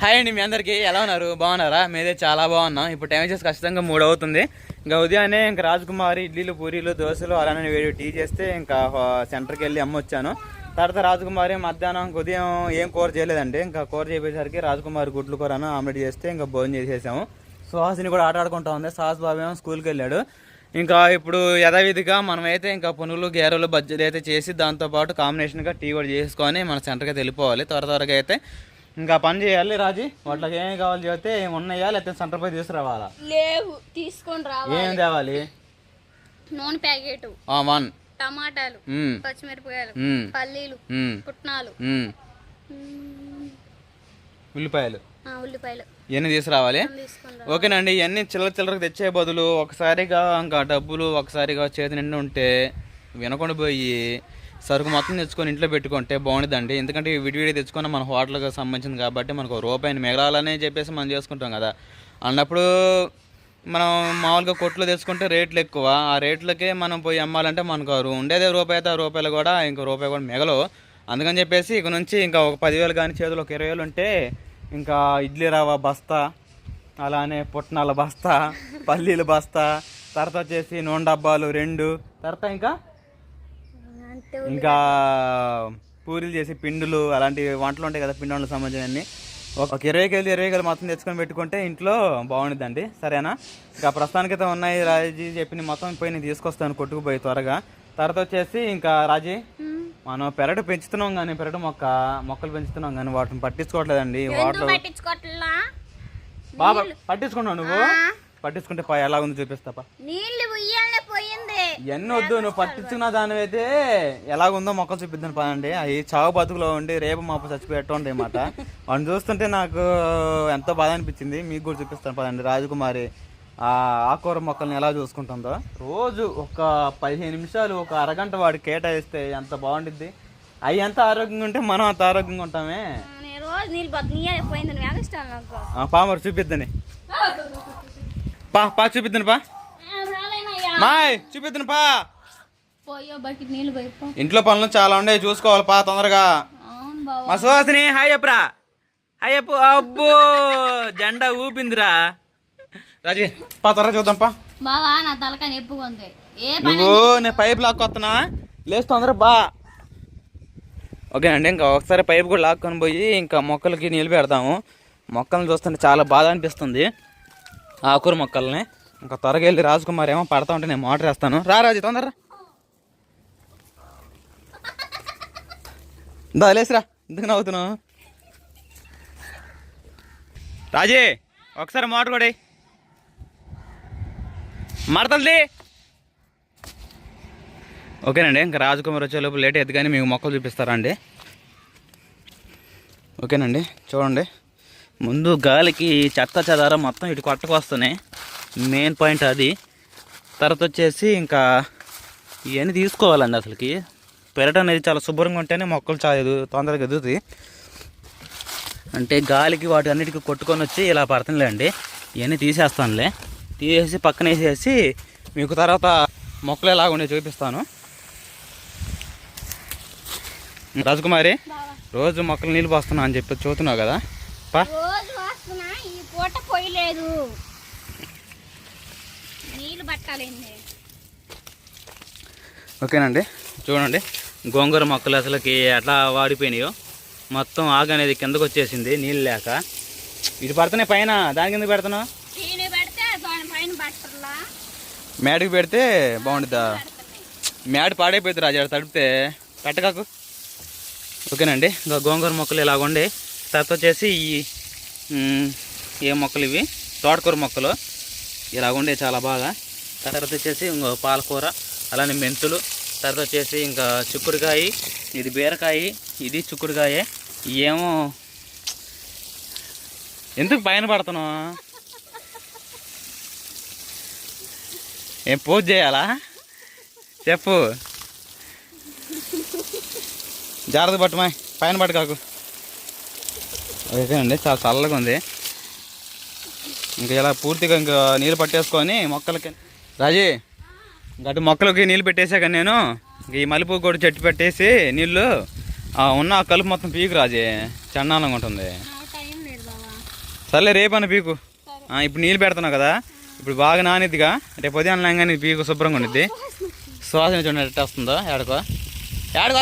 Hi అండి మీ అందరికీ. ఎలా ఉన్నారు? బాగున్నారా? మేదే చాలా బాగున్నాం. ఇప్పుడు టైం వచ్చేసి ఖచ్చితంగా మూడు అవుతుంది. ఇంకా ఉదయాన్నే ఇంకా రాజకుమారి ఇడ్లీలు పూరీలు దోశలు అలానే వేడి టీ చేస్తే ఇంకా సెంటర్కి వెళ్ళి అమ్మొచ్చాను తర్వాత రాజకుమారి మధ్యాహ్నం ఉదయం ఏం కూర చేయలేదండి. ఇంకా కూర చేసేసరికి రాజకుమారి గుడ్లు కూరను ఆమ్లెట్ చేస్తే ఇంకా భోజనం చేసేసాము. సుహాసిని కూడా ఆట ఆడుకుంటా ఉంది. సాహస్ బాబు ఏమో స్కూల్కి వెళ్ళాడు. ఇంకా ఇప్పుడు యథావిధిగా మనమైతే ఇంకా పునుగులు గేరలు బజ్జీలు అయితే చేసి దాంతోపాటు కాంబినేషన్గా టీ కూడా చేసుకొని మన సెంటర్కి అయితే వెళ్ళిపోవాలి. త్వర త్వరగా అయితే ఇంకా పని చేయాలి రాజీ. వాటికి ఏం కావాలి చెప్తే ఏం ఉన్నాయా లేకపోతే సెంటర్ పోయి తీసుకురావాలా? లేవు తీసుకొని రావాలి. ఏం తేవాలి? నూనె ప్యాకెట్. ఆ, వన్. టమాటాలు మ్మ్. పచ్చిమిరపకాయలు మ్మ్. పల్లీలు మ్మ్. పుట్నాలు. మ్మ్. మ్మ్. ఉల్లిపాయలు. ఆ, ఉల్లిపాయలు. ఇవన్నీ తీసుకురావాలి. తీసుకొని రా ఓకేనండి ఇవన్నీ చిల్లర చిల్లరకు తెచ్చే బదులు ఒకసారిగా ఇంకా డబ్బులు ఒకసారిగా చేతి నిండి ఉంటే వినకుండా పోయి సరుకు మొత్తం తెచ్చుకొని ఇంట్లో పెట్టుకుంటే బాగుండదండి ఎందుకంటే విడివిడి తెచ్చుకున్న మన హోటల్కి సంబంధించింది కాబట్టి మనకు ఒక రూపాయిని మిగలాలని చెప్పేసి మనం చేసుకుంటాం కదా. అన్నప్పుడు మనం మామూలుగా కొట్లు తెచ్చుకుంటే రేట్లు ఎక్కువ. ఆ రేట్లకే మనం పోయి అమ్మాలంటే మనకు ఉండేదే రూపాయి అయితే ఆ రూపాయలు కూడా ఇంకో రూపాయి కూడా మిగలవు. అందుకని చెప్పేసి ఇక నుంచి ఇంకా ఒక పదివేలు కానీ చేతులు ఒక ఇరవై వేలు ఉంటే ఇంకా ఇడ్లీ రవ్వ బస్తా అలానే పుట్నాల బస్తా పల్లీల బస్తా తర్వాత వచ్చేసి నూనె డబ్బాలు రెండు తర్వాత ఇంకా ఇంకా పూరీలు చేసి పిండులు అలాంటి వంటలు ఉంటాయి కదా పిండి వంటలకు సంబంధించినవన్నీ. ఒక ఇరవై కేజీలు ఇరవై కేజీలు మొత్తం తెచ్చుకొని పెట్టుకుంటే ఇంట్లో బాగుంటుందండి సరేనా? ఇంకా ప్రస్తుతానికైతే ఉన్నాయి రాజీ చెప్పి మొత్తం పోయి నేను తీసుకొస్తాను కొట్టుకుపోయి త్వరగా. తర్వాత వచ్చేసి ఇంకా రాజీ. మనం పెరడు పెంచుతున్నాం కానీ పెరడు మొక్క మొక్కలు పెంచుతున్నాం కానీ వాటిని పట్టించుకోవట్లేదండి. వాటర్ బాబా పట్టించుకున్నావు నువ్వు? పట్టించుకుంటే పా ఎలా ఉందో చూపిస్తాపా. నీళ్ళు ఎన్ని వద్దు నువ్వు పట్టించుకున్న దాని అయితే ఎలాగుందో మొక్కలు చూపిద్దాను పదండి. అవి చావు బతుకులో ఉండి రేపు మాపు చచ్చిపోయేట్టు ఉంటాయి అన్నమాట. వాడిని చూస్తుంటే నాకు ఎంతో బాధ అనిపించింది. మీకు కూడా చూపిస్తాను పదండి. రాజకుమారి ఆ ఆకుకూర మొక్కల్ని ఎలా చూసుకుంటుందో. రోజు ఒక పదిహేను నిమిషాలు ఒక అరగంట వాడికి కేటాయిస్తే ఎంత బాగుండిద్ది. అవి ఎంత ఆరోగ్యంగా ఉంటే మనం అంత ఆరోగ్యంగా ఉంటామే. నేను రోజు నీళ్ళు బతు నీళ్ళే పోయింది నువ్వు ఎలా ఇష్టం నాకు. ఆ, పా మరి చూపిద్దని. పా పా చూపిద్దని పా. మాయ్ చూపిద్దని పా. ఇంట్లో పనులు చాలా ఉన్నాయి చూసుకోవాలి పా తొందరగా. మా సుహాసిని హాయ్ చెప్పరా. హాయ్ చెప్పు అబ్బో జెండా ఊపిందిరా. రాజీ పా త్వరగా చూద్దాం పా. బావా నా తలకాయ నువ్వు నేను పైప్ లాక్కొస్తున్నా లేచి తొందరగా బా ఓకేనండి ఇంకా ఒకసారి పైప్ కూడా లాక్కొని పోయి ఇంకా మొక్కలకి నీళ్ళు పెడతాము. మొక్కలను చూస్తుంటే చాలా బాధ అనిపిస్తుంది. ఆకూర మొక్కల్ని. ఇంకా త్వరగా వెళ్ళి రాజకుమార్ ఏమో పడతా ఉంటే నేను మోటర్ వేస్తాను. రా రాజు తొందర దా లేసిరా. ఎందుకు నవ్వుతున్నావు? రాజే ఒకసారి మోటార్ కూడా మడతలది ఓకేనండి ఇంకా రాజకుమార్ వచ్చే లోపు లేట్ అయ్యింది కానీ మీకు మొక్కలు చూపిస్తారా అండి? ఓకేనండి చూడండి. ముందు గాలికి చెత్త చెదారం మొత్తం ఇటు కొట్టకు వస్తున్నాయి మెయిన్ పాయింట్ అది. తర్వాత వచ్చేసి ఇంకా ఇవన్నీ తీసుకోవాలండి అసలుకి. పెరట అనేది చాలా శుభ్రంగా ఉంటేనే మొక్కలు చాలా తొందరగా ఎదుగుతాయి అంటే గాలికి వాటి అన్నిటికీ కొట్టుకొని వచ్చి ఇలా పడుతుందిలేండి. ఇవన్నీ తీసేస్తానులే. తీసేసి పక్కన వేసేసి మీకు తర్వాత మొక్కలు ఎలాగ ఉండే చూపిస్తాను. రాజకుమారి రోజు మొక్కలు నీళ్ళు పోస్తున్నా అని చెప్పి చూస్తున్నావు కదా. పా రోజు వస్తున్నా ఈ పూట పోయలేదు నీళ్ళు పట్టాలండి ఓకేనండి. చూడండి గోంగూర మొక్కలు అసలుకి ఎట్లా వాడిపోయినాయో. మొత్తం ఆకు అనేది కిందకు వచ్చేసింది నీళ్ళు లేక. ఇటు పడుతున్నాయి పైన దాని కింద పెడుతున్నావు? దీని పెడితే దాని పైన బట్టర్లా? మేడకి పెడితే బాగుంటుందా మేడ పాడైపోతుంది రాజు ఆడ తడిపితే పెట్టకాకు ఓకేనండి ఇంకా గోంగూర మొక్కలు ఇలాగుండి తర్వాత వచ్చేసి ఈ ఏ మొక్కలు ఇవి? తోటకూర మొక్కలు. ఇలాగుండే చాలా బాగా. తర్వాత వచ్చేసి ఇంకో పాలకూర అలానే మెంతులు తర్వాత వచ్చేసి ఇంకా చిక్కుడుకాయ ఇది బీరకాయ ఇది చిక్కుడుకాయ. ఏమో ఎందుకు పైన పడుతున్నావు? ఏం పూజ చేయాలా? చెప్పు. జాగ్రత్త పట్టుమా పైన పట్టు కాకు ఓకే అండి చాలా చల్లగా ఉంది. ఇంకా ఇలా పూర్తిగా ఇంకా నీళ్ళు పట్టేసుకొని మొక్కలకి రాజీ గటు మొక్కలకి నీళ్ళు పెట్టేసాక నేను. ఈ మల్లెపూ కూడా చెట్టు పెట్టేసి నీళ్ళు ఉన్న కలుపు మొత్తం పీకు రాజీ. చండాలంగా ఉంటుంది. సర్లే రేపన్న పీకు. ఇప్పుడు నీళ్ళు పెడుతున్నావు కదా ఇప్పుడు బాగా నానిద్దిగా. రేపు ఉదయం లేగానే పీకు శుభ్రంగా ఉండిద్ది. సువాసన చూడండి ఎట్ట వస్తుందో ఏడకో. ఏడకు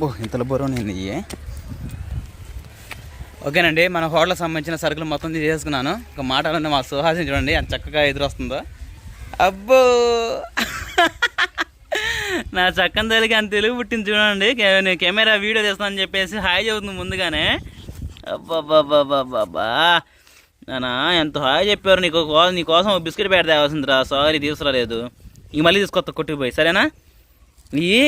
అబ్బో ఉబ్బో ఇంతలో బరువు నేను ఓకేనండి మన హోటల్కి సంబంధించిన సరుకులు మొత్తం తీసుకున్నాను ఒక మాటలంటే మా సుహాసిని చూడండి అంత చక్కగా ఎదురొస్తుందో. అబ్బో! నా చక్కని తల్లికి అంత తెలుగు పుట్టింది చూడండి. నేను కెమెరా వీడియో తీస్తానని చెప్పేసి హాయ్ చెబుతుంది ముందుగానే. అబ్బాబ్బాబ్బాబ్బా నానా ఎంత హాయ్ చెప్పారు నీకు నీ కోసం ఒక బిస్కెట్ పెడితే కావాల్సిందిరా సారీ తీసుకురాలేదు. ఇంక మళ్ళీ తీసుకొస్తా కొట్టుకుపోయి సరేనా? ఏ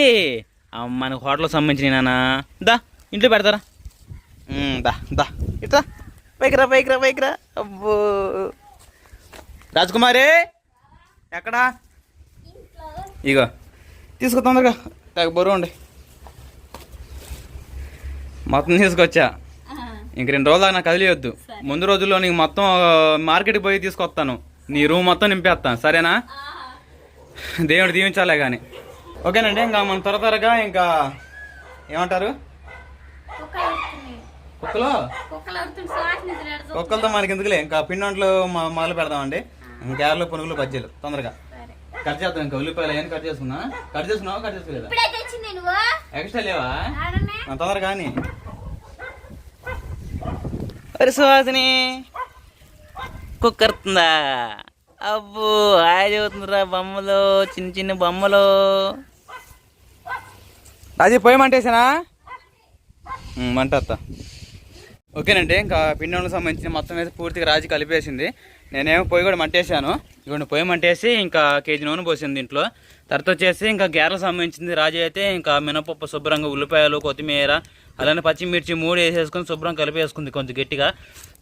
మన హోటల్కి సంబంధించిన నానా దా ఇంట్లో పెడతారా? ఉమ్, దా దా. ఇట్రా పైకి రా పైకి రా పైకి రా. అబ్బో. రాజకుమారి ఎక్కడా? ఇగో తీసుకో తొందరగా. తెగ బరువు ఉండి. మొత్తం తీసుకొచ్చా. ఇంక రెండు రోజులు దాకా నాకు కదిలియొద్దు. ముందు రోజుల్లో నీకు మొత్తం మార్కెట్కి పోయి తీసుకొస్తాను. నీ రూమ్ మొత్తం నింపేస్తాను. సరేనా? దేవుడు దీవించాలే కానీ ఓకేనండి ఇంకా మనం త్వర త్వరగా ఇంకా ఏమంటారు? కుక్కలు. కుక్కలతో మనకి ఎందుకులే ఇంకా పిండి వంటలు మొదలు పెడదామండి. కేరళ పునుగులు బజ్జీలు తొందరగా. కట్ చేద్దాం ఇంకా ఉల్లిపాయలు ఏం కట్ చేసుకున్నా. కట్ చేసుకున్నావా కట్ చేసుకోలేదా? ఎక్స్ట్రా లేవా? తొందరగా కానీ అరే సుహాసిని కుక్కరుతుందా అబ్బో హాయ్ చదువుతుందిరా బొమ్మలు చిన్న చిన్న బొమ్మలు. అది పోయి మంటేసానా? మంట అత్త. ఓకేనండి ఇంకా పిండి సంబంధించిన మొత్తం మీద పూర్తిగా రాజు కలిపేసింది. నేనేమో పొయ్యి కూడా మంటేసాను ఇవ్వండి పొయ్యి మంటేసి ఇంకా కేజీ నూనె పోసింది ఇంట్లో తర్వాత వచ్చేసి ఇంకా గేరలకు సంబంధించింది రాజు అయితే ఇంకా మినపప్పు శుభ్రంగా ఉల్లిపాయలు కొత్తిమీర అలానే పచ్చిమిర్చి మూడు వేసేసుకొని శుభ్రం కలిపేసుకుంది కొంచెం గట్టిగా.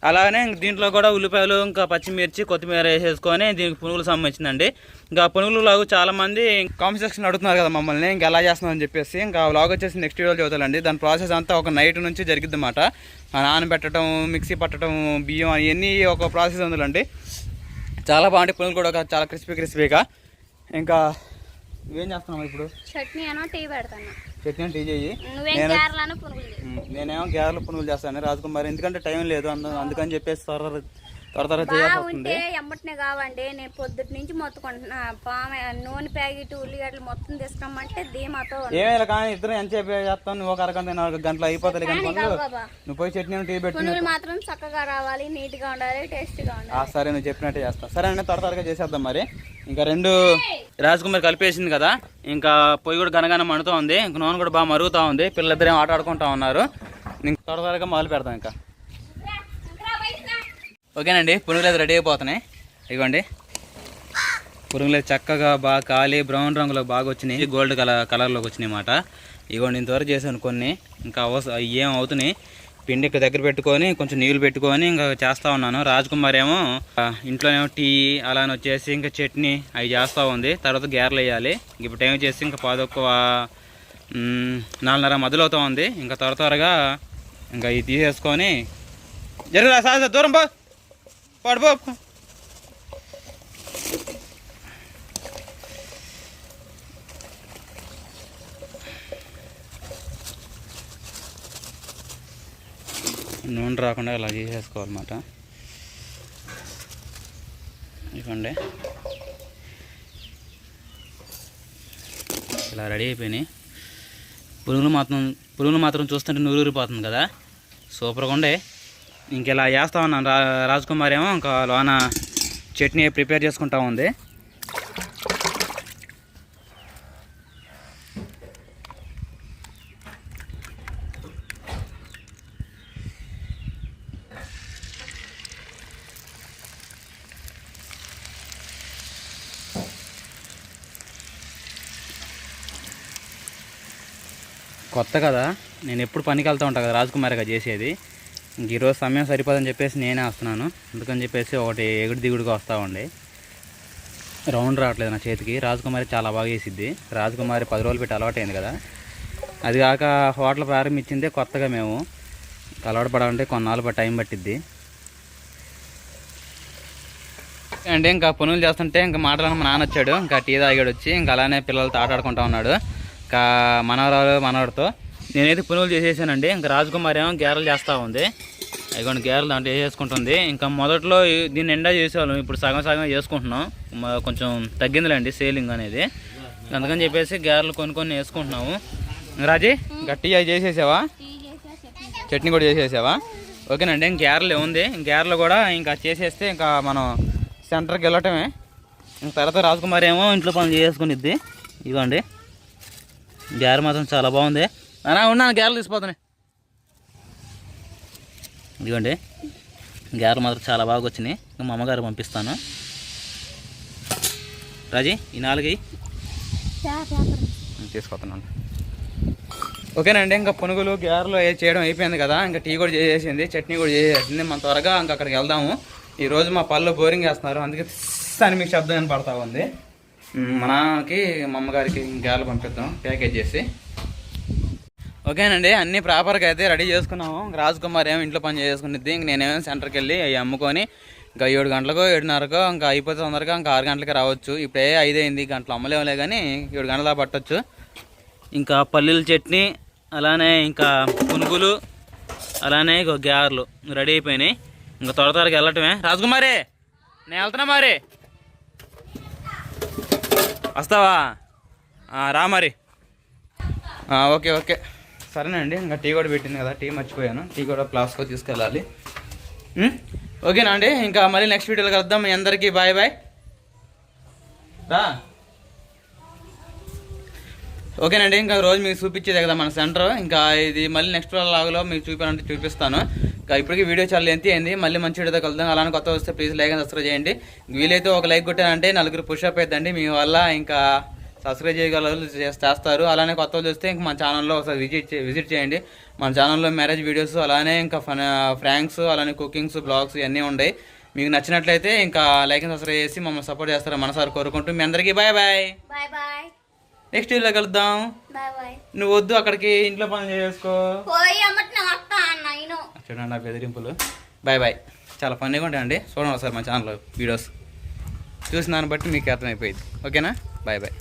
అలానే దీంట్లో కూడా ఉల్లిపాయలు ఇంకా పచ్చిమిర్చి కొత్తిమీర వేసేసుకొని దీనికి పునుగులు సంబంధించిందండి. ఇంకా పునుగులు లాగు చాలామంది కామెంట్ సెక్షన్ అడుగుతున్నారు కదా మమ్మల్ని ఇంకా ఎలా చేస్తున్నాం అని చెప్పేసి. ఇంకా వ్లాగ్ వచ్చేసి నెక్స్ట్ వీడియో చదువుతానండి దాని ప్రాసెస్ అంతా ఒక నైట్ నుంచి జరిగిద్ది అన్నమాట నానబెట్టడం మిక్సీ పట్టడం బియ్యం ఇవన్నీ ఒక ప్రాసెస్ ఉందండి చాలా బాగుంటాయి పునుగులు కూడా చాలా క్రిస్పీ క్రిస్పీగా ఇంకా నువ్వేం చేస్తున్నావు ఇప్పుడు? చట్నీ అనో టీ పెడతాను. చట్నీ టీ చెయ్యి. చేయి. నేనేమో గ్యారెలు పునుగులు చేస్తాను రాజకుమారి. ఎందుకంటే టైం లేదు అందు అందుకని చెప్పేసి త్వర త్వర త్వర చేయాల్సి ఎమ్మటనే కావండి. నేను పొద్దుటి నుంచి మొత్తుకుంటున్నా. పామ నూనె ప్యాకెట్ ఉల్లిగడ్డలు మొత్తం తీసుకురమ్మంటే ధీమాతో. ఏమైనా కానీ ఇద్దరు ఎంతసేపు చేస్తాను నువ్వు ఒక అరగంట నాలుగు గంటలు అయిపోతుంది నువ్వు పోయి చట్నీ టీ పెట్టి. మాత్రం చక్కగా రావాలి నీట్గా ఉండాలి టేస్ట్గా ఆ, ఉండాలి సరే నువ్వు చెప్పినట్టే చేస్తా. సరే అండి త్వర త్వరగా చేసేద్దాం మరి. ఇంకా రెండు రాజకుమారి కలిపేసింది కదా. ఇంకా పొయ్యి కూడా గనగన మండుతూ ఉంది. ఇంకా నూనె కూడా బాగా మరుగుతూ ఉంది. పిల్లలిద్దరేం ఆట ఆడుకుంటా ఉన్నారు. ఇంకా త్వర త్వరగా మొదలు పెడతాం ఇంకా. ఓకేనండి పునుగులు రెడీ అయిపోతున్నాయి. ఇదిగోండి. పురుగులు చక్కగా బాగా కాలి బ్రౌన్ రంగులో బాగా వచ్చినాయి. గోల్డ్ కలర్ కలర్లోకి వచ్చినాయి అన్నమాట. ఇవ్వండి ఇంతవరకు చేశాను కొన్ని. ఇంకా అవసరం ఏం అవుతున్నాయి. పిండి దగ్గర పెట్టుకొని కొంచెం నీళ్ళు పెట్టుకొని ఇంకా చేస్తూ ఉన్నాను. రాజ్కుమార్ ఏమో ఇంట్లోనేమో టీ అలానే వచ్చేసి ఇంకా చట్నీ అవి చేస్తూ ఉంది. తర్వాత గేర్లు వేయాలి. ఇప్పుడు టైం వచ్చేసి ఇంకా పాదొక్క నాలుగున్నర మధ్యలో ఉంది. ఇంకా త్వర త్వరగా ఇంకా ఇది తీసేసుకొని జరుగురా సార్ సార్, దూరం పో. పడిపో నూనె రాకుండా ఇలా చేసేసుకోవాలన్నమాట. ఇవ్వండి ఇలా రెడీ అయిపోయినాయి. పురుగులు మాత్రం పురుగులు మాత్రం చూస్తుంటే నూరూరిపోతుంది కదా. సూపర్గా ఉండే. ఇంకెలా చేస్తా ఉన్నాను రా రాజ్కుమార్ ఏమో ఇంకా లోన చట్నీ ప్రిపేర్ చేసుకుంటా ఉంది. కొత్త కదా. నేను ఎప్పుడు పనికి వెళ్తూ ఉంటాను కదా రాజకుమారిగా చేసేది. ఇంక ఈరోజు సమయం సరిపోదని చెప్పేసి నేనే వస్తున్నాను. అందుకని చెప్పేసి ఒకటి ఎగుడు దిగుడుగా వస్తూ ఉండే. రౌండ్ రావట్లేదు నా చేతికి. రాజకుమారి చాలా బాగా చేసిద్ది. రాజకుమారి పది రోజులు పెట్టి అలవాటైంది కదా. అది కాక హోటల్ ప్రారంభించిందే కొత్తగా మేము. అలవాటు పడాలంటే కొన్నాళ్ళు టైం పట్టిద్ది. అంటే ఇంకా పనులు చేస్తుంటే ఇంకా మాటలను మా నాన్న వచ్చాడు. ఇంకా టీ తాగాడు వచ్చి. ఇంకా అలానే పిల్లలతో ఆట ఆడుకుంటా ఉన్నాడు. ఇంకా మనవరాలు మనవడితో నేనైతే పనులు చేసేసానండి. ఇంకా రాజకుమారి ఏమో గేరలు చేస్తూ ఉంది. ఇగోండి గేరలు దాంట్లో వేసేసుకుంటుంది. ఇంకా మొదట్లో దీన్ని ఎండా చేసేవాళ్ళం. ఇప్పుడు సగం సగం చేసుకుంటున్నాం కొంచెం తగ్గిందిలేండి సేలింగ్ అనేది. అందుకని చెప్పేసి గేరలు కొన్ని కొన్ని వేసుకుంటున్నాము. రాజీ గట్టిగా చేసేసావా? చట్నీ కూడా చేసేసావా? ఓకేనండి ఇంక గ్యారెలు ఉంది. ఇంక గ్యారెలు కూడా ఇంకా చేసేస్తే ఇంకా మనం సెంటర్కి వెళ్ళటమే. ఇంక తర్వాత రాజకుమారి ఏమో ఇంట్లో పనులు చేసుకునిద్ది. ఇదిగోండి. గ్యారె మాత్రం చాలా బాగుంది. అనా ఉన్నాను గ్యారెలు తీసిపోతున్నాయి ఇదిగోండి. గ్యారెలు మాత్రం చాలా బాగా వచ్చినాయి. ఇంకా మా అమ్మగారు పంపిస్తాను. రాజీ ఈ నాలుగు తీసుకొస్తున్నాను ఓకేనండి ఇంకా పునుగులు గారెలు అవి చేయడం అయిపోయింది కదా. ఇంకా టీ కూడా చేసేసింది చట్నీ కూడా చేసేసింది. మనం త్వరగా ఇంకా అక్కడికి వెళ్దాము. ఈరోజు మా పళ్ళు బోరింగ్ వేస్తున్నారు అందుకే అని మీకు శబ్దం కనపడతా ఉంది. మా నాన్నకి మా అమ్మగారికి గారెలు పంపిద్దాం ప్యాకేజ్ చేసి. ఓకేనండి అన్ని ప్రాపర్గా అయితే రెడీ చేసుకున్నాము. ఇంక రాజకుమార్ ఏమో ఇంట్లో పని చేసుకునిద్ది. ఇంక నేనేమో సెంటర్కి వెళ్ళి అవి అమ్ముకొని ఇంకా ఏడు గంటలకు ఏడున్నరకు ఇంకా అయిపోతే తొందరగా ఇంకా ఆరు గంటలకి రావచ్చు. ఇప్పుడే ఐదు అయింది గంటలు అమ్మలేములే కానీ ఏడు గంటల పట్టవచ్చు ఇంకా పల్లీల చట్నీ అలానే ఇంకా పునుగులు అలానే ఇక గ్యార్లు రెడీ అయిపోయినాయి. ఇంకా త్వర త్వరగా వెళ్ళటమే. రాజకుమారే నేను వెళ్తున్నా మరి. వస్తావా? రా మరి. Okay okay. సరేనండి ఇంకా టీ కూడా పెట్టింది కదా టీ మర్చిపోయాను. టీ కూడా ప్లాస్కో తీసుకెళ్ళాలి. ఓకేనా అండి ఇంకా మళ్ళీ నెక్స్ట్ వీడియోలో కలుద్దాం. మీ అందరికీ బాయ్ బాయ్. రా. ఓకేనండి ఇంకా రోజు మీకు చూపించేది కదా మన సెంటర్. ఇంకా ఇది మళ్ళీ నెక్స్ట్ లాగ్లో మీకు చూపించాలంటే చూపిస్తాను. ఇంకా ఇప్పటికీ వీడియో చాలా ఎంత అయింది. మళ్ళీ మంచి వీడియోతో కలుద్దాం. అలానే కొత్త వస్తే ప్లీజ్ లైక్ అండ్ సబ్స్క్రైబ్ చేయండి. వీలైతే ఒక లైక్ కొట్టానంటే నలుగురు పుషప్ అవుతుందండి మీ వల్ల ఇంకా సబ్స్క్రైబ్ చేయగలరు చేస్తారు. అలానే కొత్త వాళ్ళు చూస్తే ఇంకా మన ఛానల్లో ఒకసారి విజిట్ విజిట్ చేయండి. మన ఛానల్లో మ్యారేజ్ వీడియోస్ అలానే ఇంకా ఫన్ ఫ్రాంక్స్ అలానే కుకింగ్స్ బ్లాగ్స్ ఇవన్నీ ఉన్నాయి మీకు నచ్చినట్లయితే ఇంకా లైక్ అండ్ సబ్స్క్రైబ్ చేసి మమ్మల్ని సపోర్ట్ చేస్తారని మనసారి కోరుకుంటూ మీ అందరికీ. Bye bye bye bye next వీడియోలో కలుద్దాం. నువ్వు వద్దు అక్కడికి ఇంట్లో పనులు చేసుకో. చూడండి నా బెదిరింపులు. Bye bye. చాలా ఫన్నీగా ఉంటాయండి చూడండి ఒకసారి మా ఛానల్లో వీడియోస్. చూసిన దాన్ని బట్టి మీకు అర్థమైపోయింది. ఓకేనా? Bye bye.